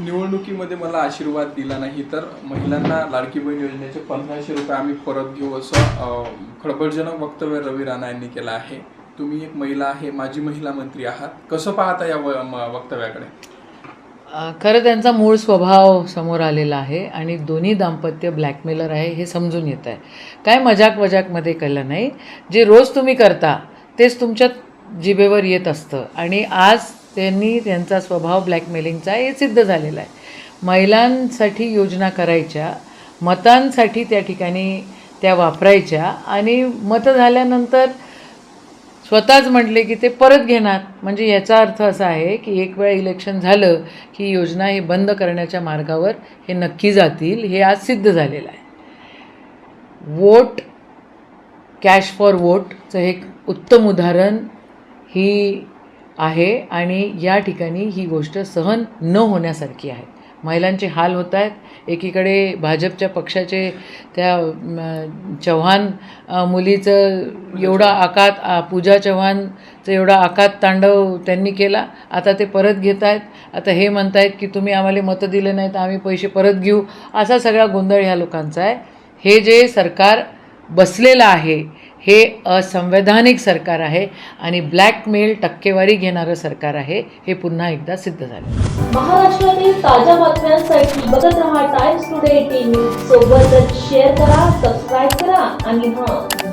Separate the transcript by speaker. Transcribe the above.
Speaker 1: निवडणुकीमध्ये मला आशीर्वाद दिला नाही तर महिलांना लाडकी बहीण योजनेचे पंधराशे रुपये आम्ही परत घेऊ असं खळबळजनक वक्तव्य रवी राणा यांनी केलं आहे. तुम्ही एक महिला आहे माजी महिला मंत्री आहात. कसं पाहता या व- वक्तव्याकडे?
Speaker 2: खरं त्यांचा मूळ स्वभाव समोर आलेला आहे आणि दोन्ही दाम्पत्य ब्लॅकमेलर आहे हे समजून येत आहे. काय मजाक वजाकमध्ये केलं नाही. जे रोज तुम्ही करता तेच तुमच्या जिभेवर येत असतं. आणि आज त्यांनी त्यांचा स्वभाव ब्लॅकमेलिंगचा हे सिद्ध झालेला आहे. महिलांसाठी योजना करायच्या मतांसाठी त्या ठिकाणी त्या वापरायच्या आणि मतं झाल्यानंतर स्वतःच म्हटले की ते परत घेणार. म्हणजे याचा अर्थ असा आहे की एक वेळा इलेक्शन झालं की योजना हे बंद करण्याच्या मार्गावर हे नक्की जातील हे आज सिद्ध झालेलं आहे. वोट कॅश फॉर वोटचं एक उत्तम उदाहरण ही आहे आणि या ठिकाणी ही गोष्ट सहन न होण्यासारखी आहे. महिलांचे हाल होत आहेत. एकीकडे भाजपच्या पक्षाचे त्या चव्हाण मुलीचं एवढा आकात पूजा चव्हाणचं एवढा आकात तांडव त्यांनी केला. आता ते परत घेत आहेत. आता हे म्हणत आहेत की तुम्ही आम्हाला मतं दिले नाही तर आम्ही पैसे परत घेऊ. असा सगळा गोंधळ ह्या लोकांचा आहे. हे जे सरकार बसलेलं आहे हे असंवैधानिक सरकार आहे आणि ब्लॅकमेल टक्केवारी घेणारं सरकार आहे हे पुन्हा एकदा सिद्ध झालं.
Speaker 3: महाराष्ट्रातील ताज्या बातम्यांसाठी बघत रहा टाइम्स टुडे टीव्ही सोबतच शेअर करा सबस्क्राईब करा आणि हां